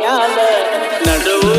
ಮ್ಯಾಲ ನಡುವು